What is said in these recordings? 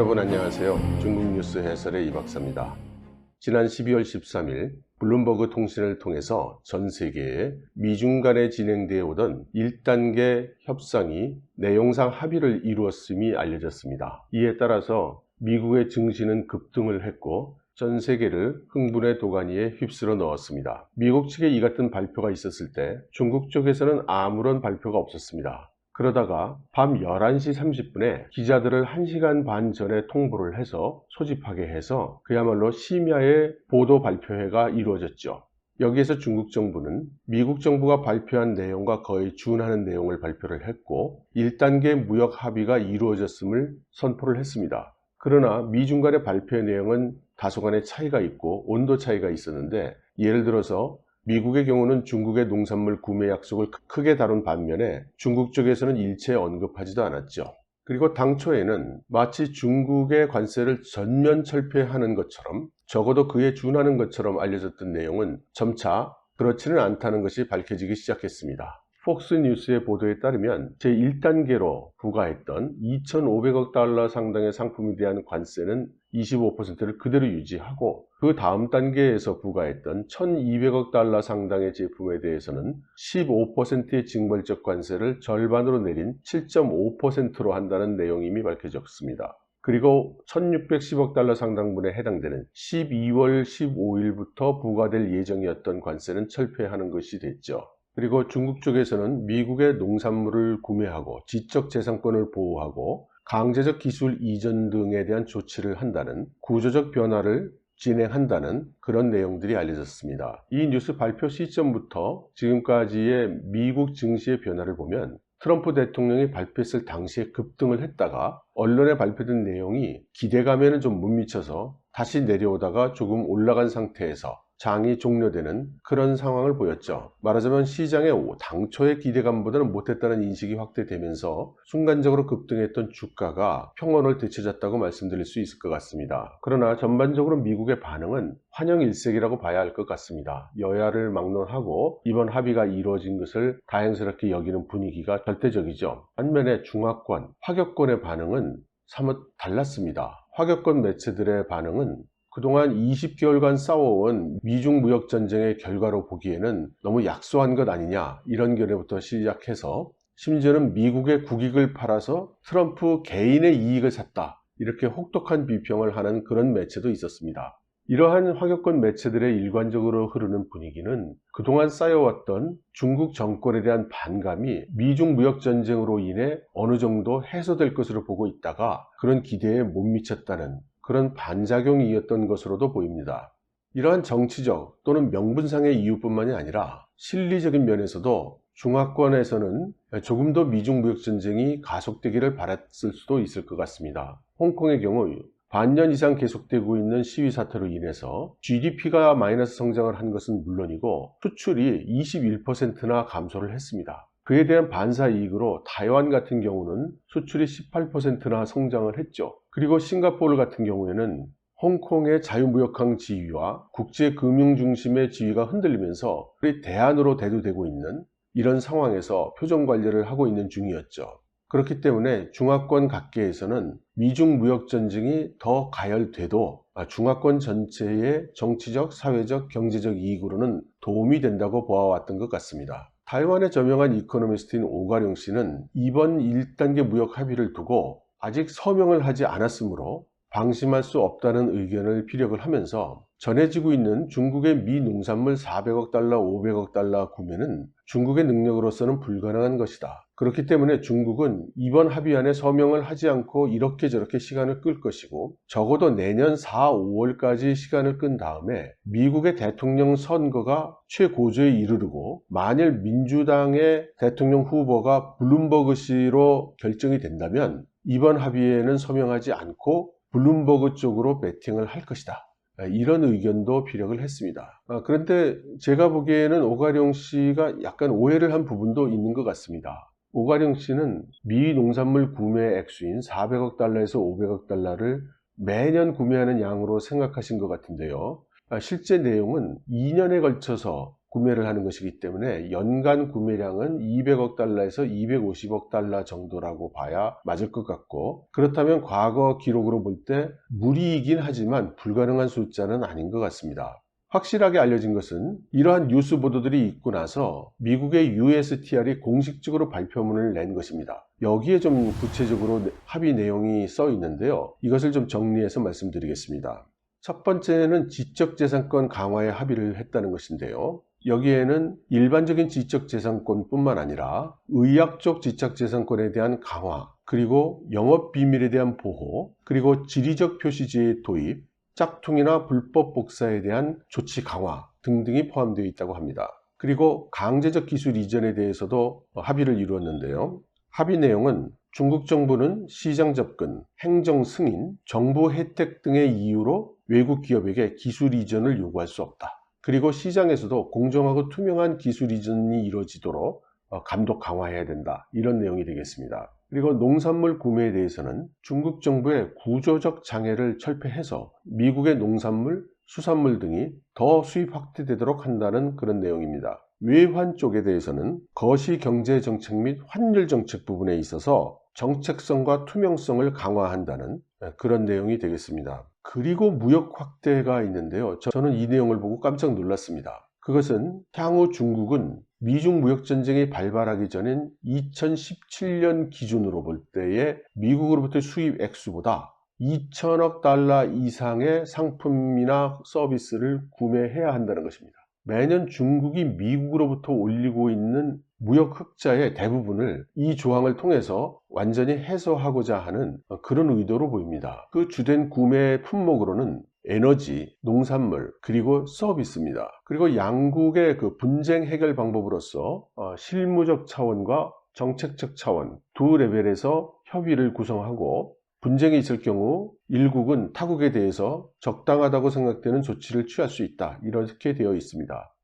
여러분 안녕하세요. 중국 뉴스 해설의 이 박사입니다. 지난 12월 13일 블룸버그 통신을 통해서 전 세계에 미중 간에 진행되어 오던 1단계 협상이 내용상 합의를 이루었음이 알려졌습니다. 이에 따라서 미국의 증시는 급등을 했고 전 세계를 흥분의 도가니에 휩쓸어 넣었습니다. 미국 측의 이 같은 발표가 있었을 때 중국 쪽에서는 아무런 발표가 없었습니다. 그러다가 밤 11시 30분에 기자들을 1시간 반 전에 통보를 해서 소집하게 해서 그야말로 심야의 보도 발표회가 이루어졌죠. 여기에서 중국 정부는 미국 정부가 발표한 내용과 거의 준하는 내용을 발표를 했고 1단계 무역 합의가 이루어졌음을 선포를 했습니다. 그러나 미중 간의 발표의 내용은 다소간의 차이가 있고 온도 차이가 있었는데 예를 들어서 미국의 경우는 중국의 농산물 구매 약속을 크게 다룬 반면에 중국 쪽에서는 일체 언급하지도 않았죠. 그리고 당초에는 마치 중국의 관세를 전면 철폐하는 것처럼 적어도 그에 준하는 것처럼 알려졌던 내용은 점차 그렇지는 않다는 것이 밝혀지기 시작했습니다. 폭스뉴스의 보도에 따르면 제1단계로 부과했던 2,500억 달러 상당의 상품에 대한 관세는 25%를 그대로 유지하고 그 다음 단계에서 부과했던 1,200억 달러 상당의 제품에 대해서는 15%의 징벌적 관세를 절반으로 내린 7.5%로 한다는 내용임이 밝혀졌습니다. 그리고 1610억 달러 상당분에 해당되는 12월 15일부터 부과될 예정이었던 관세는 철폐하는 것이 됐죠. 그리고 중국 쪽에서는 미국의 농산물을 구매하고 지적재산권을 보호하고 강제적 기술 이전 등에 대한 조치를 한다는 구조적 변화를 진행한다는 그런 내용들이 알려졌습니다. 이 뉴스 발표 시점부터 지금까지의 미국 증시의 변화를 보면 트럼프 대통령이 발표했을 당시에 급등을 했다가 언론에 발표된 내용이 기대감에는 좀 못 미쳐서 다시 내려오다가 조금 올라간 상태에서 장이 종료되는 그런 상황을 보였죠. 말하자면 시장의 당초의 기대감보다는 못했다는 인식이 확대되면서 순간적으로 급등했던 주가가 평온을 되찾았다고 말씀드릴 수 있을 것 같습니다. 그러나 전반적으로 미국의 반응은 환영 일색이라고 봐야 할 것 같습니다. 여야를 막론하고 이번 합의가 이루어진 것을 다행스럽게 여기는 분위기가 절대적이죠. 반면에 중화권, 화격권의 반응은 사뭇 달랐습니다. 화격권 매체들의 반응은 그동안 20개월간 싸워온 미중 무역 전쟁의 결과로 보기에는 너무 약소한 것 아니냐 이런 견해부터 시작해서 심지어는 미국의 국익을 팔아서 트럼프 개인의 이익을 샀다 이렇게 혹독한 비평을 하는 그런 매체도 있었습니다. 이러한 화격권 매체들의 일관적으로 흐르는 분위기는 그동안 쌓여왔던 중국 정권에 대한 반감이 미중 무역 전쟁으로 인해 어느 정도 해소될 것으로 보고 있다가 그런 기대에 못 미쳤다는 그런 반작용이었던 것으로도 보입니다. 이러한 정치적 또는 명분상의 이유뿐만이 아니라 실리적인 면에서도 중화권에서는 조금 더 미중 무역 전쟁이 가속되기를 바랐을 수도 있을 것 같습니다. 홍콩의 경우 반년 이상 계속되고 있는 시위 사태로 인해서 GDP가 마이너스 성장을 한 것은 물론이고 수출이 21%나 감소를 했습니다. 그에 대한 반사 이익으로 타이완 같은 경우는 수출이 18%나 성장을 했죠. 그리고 싱가포르 같은 경우에는 홍콩의 자유무역항 지위와 국제금융 중심의 지위가 흔들리면서 대안으로 대두되고 있는 이런 상황에서 표정 관리를 하고 있는 중이었죠. 그렇기 때문에 중화권 각계에서는 미중 무역 전쟁이 더 가열돼도 중화권 전체의 정치적, 사회적, 경제적 이익으로는 도움이 된다고 보아왔던 것 같습니다. 타이완의 저명한 이코노미스트인 오가룡 씨는 이번 1단계 무역 합의를 두고 아직 서명을 하지 않았으므로 방심할 수 없다는 의견을 피력을 하면서 전해지고 있는 중국의 미 농산물 400억 달러, 500억 달러 구매는 중국의 능력으로서는 불가능한 것이다. 그렇기 때문에 중국은 이번 합의안에 서명을 하지 않고 이렇게 저렇게 시간을 끌 것이고 적어도 내년 4, 5월까지 시간을 끈 다음에 미국의 대통령 선거가 최고조에 이르르고 만일 민주당의 대통령 후보가 블룸버그시로 결정이 된다면 이번 합의에는 서명하지 않고 블룸버그 쪽으로 배팅을 할 것이다. 이런 의견도 피력을 했습니다. 아, 그런데 제가 보기에는 오가룡 씨가 약간 오해를 한 부분도 있는 것 같습니다. 오가룡 씨는 미 농산물 구매 액수인 400억 달러에서 500억 달러를 매년 구매하는 양으로 생각하신 것 같은데요. 아, 실제 내용은 2년에 걸쳐서 구매를 하는 것이기 때문에 연간 구매량은 200억 달러에서 250억 달러 정도라고 봐야 맞을 것 같고 그렇다면 과거 기록으로 볼 때 무리이긴 하지만 불가능한 숫자는 아닌 것 같습니다. 확실하게 알려진 것은 이러한 뉴스 보도들이 있고 나서 미국의 USTR이 공식적으로 발표문을 낸 것입니다. 여기에 좀 구체적으로 합의 내용이 써 있는데요. 이것을 좀 정리해서 말씀드리겠습니다. 첫 번째는 지적재산권 강화에 합의를 했다는 것인데요. 여기에는 일반적인 지적재산권뿐만 아니라 의학적 지적재산권에 대한 강화, 그리고 영업 비밀에 대한 보호, 그리고 지리적 표시지의 도입, 짝퉁이나 불법 복사에 대한 조치 강화 등등이 포함되어 있다고 합니다. 그리고 강제적 기술 이전에 대해서도 합의를 이루었는데요. 합의 내용은 중국 정부는 시장 접근, 행정 승인, 정보 혜택 등의 이유로 외국 기업에게 기술 이전을 요구할 수 없다. 그리고 시장에서도 공정하고 투명한 기술 이전이 이루어지도록 어, 감독 강화해야 된다. 이런 내용이 되겠습니다. 그리고 농산물 구매에 대해서는 중국 정부의 구조적 장애를 철폐해서 미국의 농산물, 수산물 등이 더 수입 확대되도록 한다는 그런 내용입니다. 외환 쪽에 대해서는 거시 경제 정책 및 환율 정책 부분에 있어서 정책성과 투명성을 강화한다는 그런 내용이 되겠습니다. 그리고 무역 확대가 있는데요. 저는 이 내용을 보고 깜짝 놀랐습니다. 그것은 향후 중국은 미중 무역 전쟁이 발발하기 전인 2017년 기준으로 볼 때의 미국으로부터 수입 액수보다 2천억 달러 이상의 상품이나 서비스를 구매해야 한다는 것입니다. 매년 중국이 미국으로부터 올리고 있는 무역 흑자의 대부분을 이 조항을 통해서 완전히 해소하고자 하는 그런 의도로 보입니다. 그 주된 구매 품목으로는 에너지, 농산물, 그리고 서비스입니다. 그리고 양국의 그 분쟁 해결 방법으로서 어, 실무적 차원과 정책적 차원 두 레벨에서 협의를 구성하고 분쟁이 있을 경우 일국은 타국에 대해서 적당하다고 생각되는 조치를 취할 수 있다. 이렇게 되어 있습니다.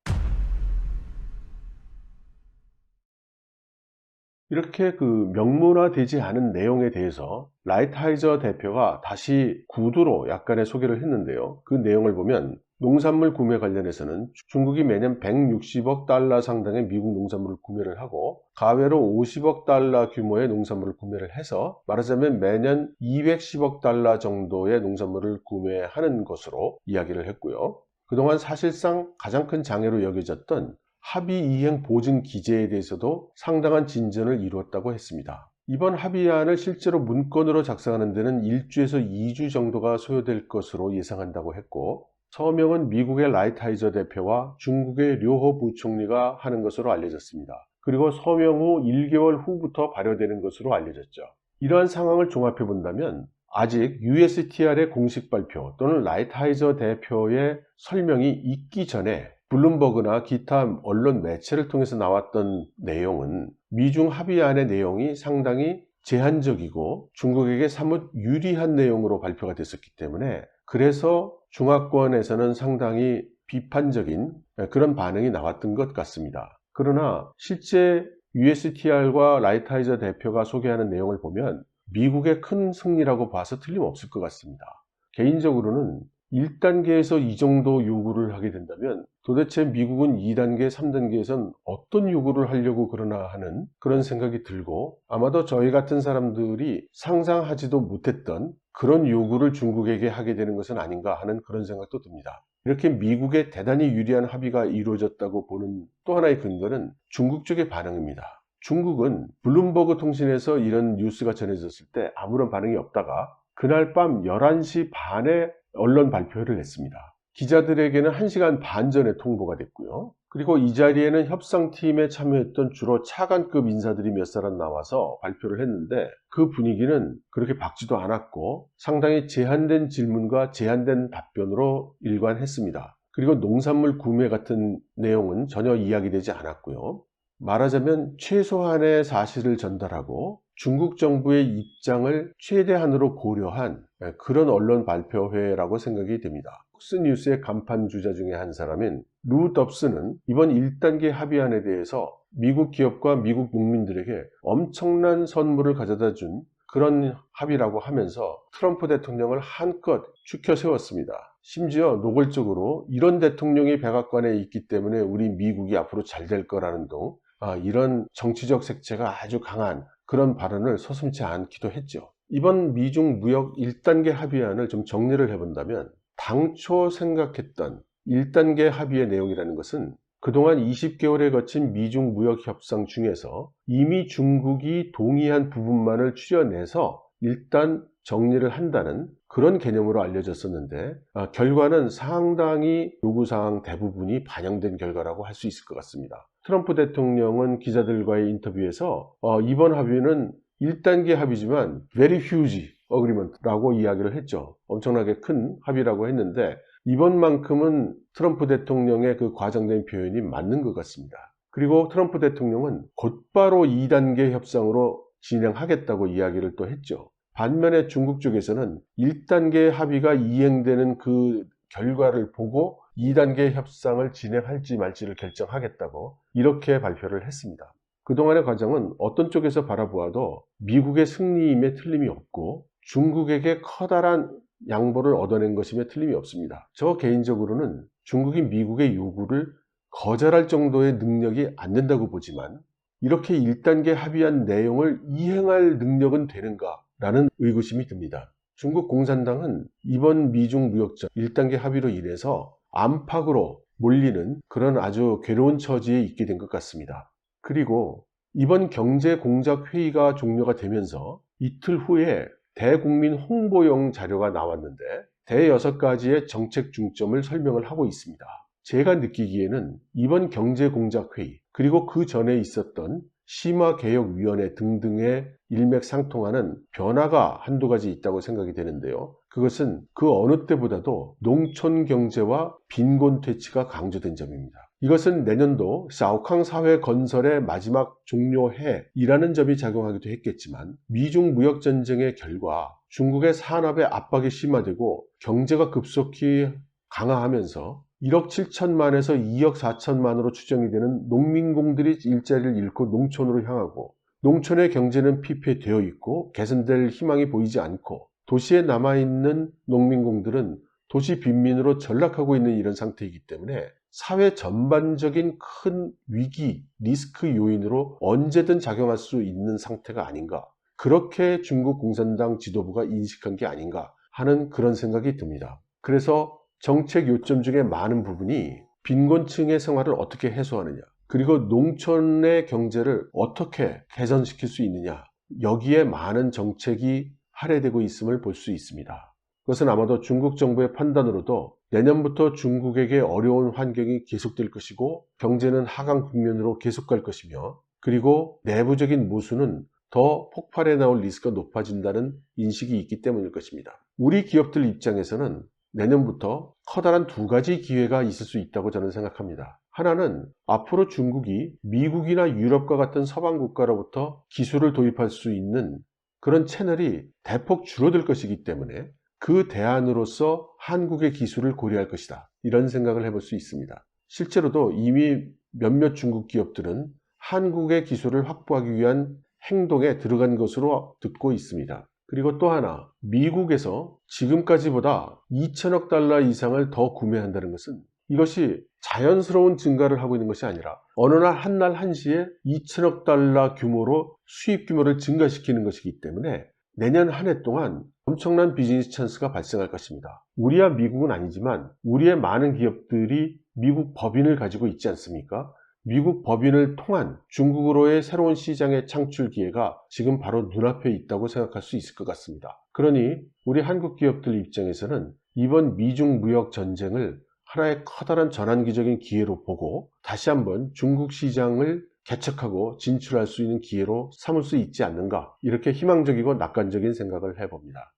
이렇게 그 명문화되지 않은 내용에 대해서 라이트하이저 대표가 다시 구두로 약간의 소개를 했는데요. 그 내용을 보면 농산물 구매 관련해서는 중국이 매년 160억 달러 상당의 미국 농산물을 구매를 하고 가외로 50억 달러 규모의 농산물을 구매를 해서 말하자면 매년 210억 달러 정도의 농산물을 구매하는 것으로 이야기를 했고요. 그동안 사실상 가장 큰 장애로 여겨졌던 합의 이행 보증 기재에 대해서도 상당한 진전을 이루었다고 했습니다. 이번 합의안을 실제로 문건으로 작성하는 데는 1주에서 2주 정도가 소요될 것으로 예상한다고 했고 서명은 미국의 라이트하이저 대표와 중국의 료호 부총리가 하는 것으로 알려졌습니다. 그리고 서명 후 1개월 후부터 발효되는 것으로 알려졌죠. 이러한 상황을 종합해 본다면 아직 USTR의 공식 발표 또는 라이트하이저 대표의 설명이 있기 전에 블룸버그나 기타 언론 매체를 통해서 나왔던 내용은 미중 합의안의 내용이 상당히 제한적이고 중국에게 사뭇 유리한 내용으로 발표가 됐었기 때문에 그래서 중화권에서는 상당히 비판적인 그런 반응이 나왔던 것 같습니다. 그러나 실제 USTR과 라이트하이저 대표가 소개하는 내용을 보면 미국의 큰 승리라고 봐서 틀림없을 것 같습니다. 개인적으로는 1단계에서 이 정도 요구를 하게 된다면 도대체 미국은 2단계, 3단계에선 어떤 요구를 하려고 그러나 하는 그런 생각이 들고 아마도 저희 같은 사람들이 상상하지도 못했던 그런 요구를 중국에게 하게 되는 것은 아닌가 하는 그런 생각도 듭니다. 이렇게 미국에 대단히 유리한 합의가 이루어졌다고 보는 또 하나의 근거는 중국 쪽의 반응입니다. 중국은 블룸버그 통신에서 이런 뉴스가 전해졌을 때 아무런 반응이 없다가 그날 밤 11시 반에 언론 발표를 했습니다. 기자들에게는 1시간 반 전에 통보가 됐고요. 그리고 이 자리에는 협상팀에 참여했던 주로 차관급 인사들이 몇 사람 나와서 발표를 했는데 그 분위기는 그렇게 밝지도 않았고 상당히 제한된 질문과 제한된 답변으로 일관했습니다. 그리고 농산물 구매 같은 내용은 전혀 이야기되지 않았고요. 말하자면 최소한의 사실을 전달하고 중국 정부의 입장을 최대한으로 고려한 그런 언론 발표회라고 생각이 됩니다. 폭스뉴스의 간판 주자 중에 한 사람인 루 덥스는 이번 1단계 합의안에 대해서 미국 기업과 미국 국민들에게 엄청난 선물을 가져다 준 그런 합의라고 하면서 트럼프 대통령을 한껏 추켜 세웠습니다. 심지어 노골적으로 이런 대통령이 백악관에 있기 때문에 우리 미국이 앞으로 잘 될 거라는 등 아, 이런 정치적 색채가 아주 강한 그런 발언을 서슴지 않기도 했죠. 이번 미중 무역 1단계 합의안을 좀 정리를 해본다면 당초 생각했던 1단계 합의의 내용이라는 것은 그동안 20개월에 거친 미중 무역 협상 중에서 이미 중국이 동의한 부분만을 추려내서 일단 정리를 한다는 그런 개념으로 알려졌었는데 아, 결과는 상당히 요구사항 대부분이 반영된 결과라고 할 수 있을 것 같습니다. 트럼프 대통령은 기자들과의 인터뷰에서 어, 이번 합의는 1단계 합의지만 very huge agreement라고 이야기를 했죠. 엄청나게 큰 합의라고 했는데 이번만큼은 트럼프 대통령의 그 과장된 표현이 맞는 것 같습니다. 그리고 트럼프 대통령은 곧바로 2단계 협상으로 진행하겠다고 이야기를 또 했죠. 반면에 중국 쪽에서는 1단계 합의가 이행되는 그 결과를 보고 2단계 협상을 진행할지 말지를 결정하겠다고 이렇게 발표를 했습니다. 그동안의 과정은 어떤 쪽에서 바라보아도 미국의 승리임에 틀림이 없고 중국에게 커다란 양보를 얻어낸 것임에 틀림이 없습니다. 저 개인적으로는 중국이 미국의 요구를 거절할 정도의 능력이 안 된다고 보지만 이렇게 1단계 합의한 내용을 이행할 능력은 되는가 라는 의구심이 듭니다. 중국 공산당은 이번 미중 무역전 1단계 합의로 인해서 안팎으로 몰리는 그런 아주 괴로운 처지에 있게 된 것 같습니다. 그리고 이번 경제공작회의가 종료가 되면서 이틀 후에 대국민 홍보용 자료가 나왔는데 대여섯 가지의 정책 중점을 설명을 하고 있습니다. 제가 느끼기에는 이번 경제공작회의 그리고 그 전에 있었던 심화개혁위원회 등등의 일맥상통하는 변화가 한두 가지 있다고 생각이 되는데요. 그것은 그 어느 때보다도 농촌 경제와 빈곤 퇴치가 강조된 점입니다. 이것은 내년도 샤오캉 사회 건설의 마지막 종료해이라는 점이 작용하기도 했겠지만 미중 무역 전쟁의 결과 중국의 산업의 압박이 심화되고 경제가 급속히 강화하면서 1억 7천만에서 2억 4천만으로 추정이 되는 농민공들이 일자리를 잃고 농촌으로 향하고 농촌의 경제는 피폐되어 있고 개선될 희망이 보이지 않고 도시에 남아있는 농민공들은 도시 빈민으로 전락하고 있는 이런 상태이기 때문에 사회 전반적인 큰 위기, 리스크 요인으로 언제든 작용할 수 있는 상태가 아닌가. 그렇게 중국 공산당 지도부가 인식한 게 아닌가 하는 그런 생각이 듭니다. 그래서 정책 요점 중에 많은 부분이 빈곤층의 생활을 어떻게 해소하느냐, 그리고 농촌의 경제를 어떻게 개선시킬 수 있느냐, 여기에 많은 정책이 할애되고 있음을 볼 수 있습니다. 그것은 아마도 중국 정부의 판단으로도 내년부터 중국에게 어려운 환경이 계속될 것이고 경제는 하강 국면으로 계속 갈 것이며 그리고 내부적인 모순은 더 폭발해 나올 리스크가 높아진다는 인식이 있기 때문일 것입니다. 우리 기업들 입장에서는 내년부터 커다란 두 가지 기회가 있을 수 있다고 저는 생각합니다. 하나는 앞으로 중국이 미국이나 유럽과 같은 서방 국가로부터 기술을 도입할 수 있는 그런 채널이 대폭 줄어들 것이기 때문에 그 대안으로서 한국의 기술을 고려할 것이다. 이런 생각을 해볼 수 있습니다. 실제로도 이미 몇몇 중국 기업들은 한국의 기술을 확보하기 위한 행동에 들어간 것으로 듣고 있습니다. 그리고 또 하나, 미국에서 지금까지보다 2천억 달러 이상을 더 구매한다는 것은 이것이 자연스러운 증가를 하고 있는 것이 아니라 어느 날 한날 한시에 2천억 달러 규모로 수입 규모를 증가시키는 것이기 때문에 내년 한 해 동안 엄청난 비즈니스 찬스가 발생할 것입니다. 우리야 미국은 아니지만 우리의 많은 기업들이 미국 법인을 가지고 있지 않습니까? 미국 법인을 통한 중국으로의 새로운 시장의 창출 기회가 지금 바로 눈앞에 있다고 생각할 수 있을 것 같습니다. 그러니 우리 한국 기업들 입장에서는 이번 미중 무역 전쟁을 하나의 커다란 전환기적인 기회로 보고 다시 한번 중국 시장을 개척하고 진출할 수 있는 기회로 삼을 수 있지 않는가 이렇게 희망적이고 낙관적인 생각을 해봅니다.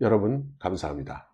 여러분 감사합니다.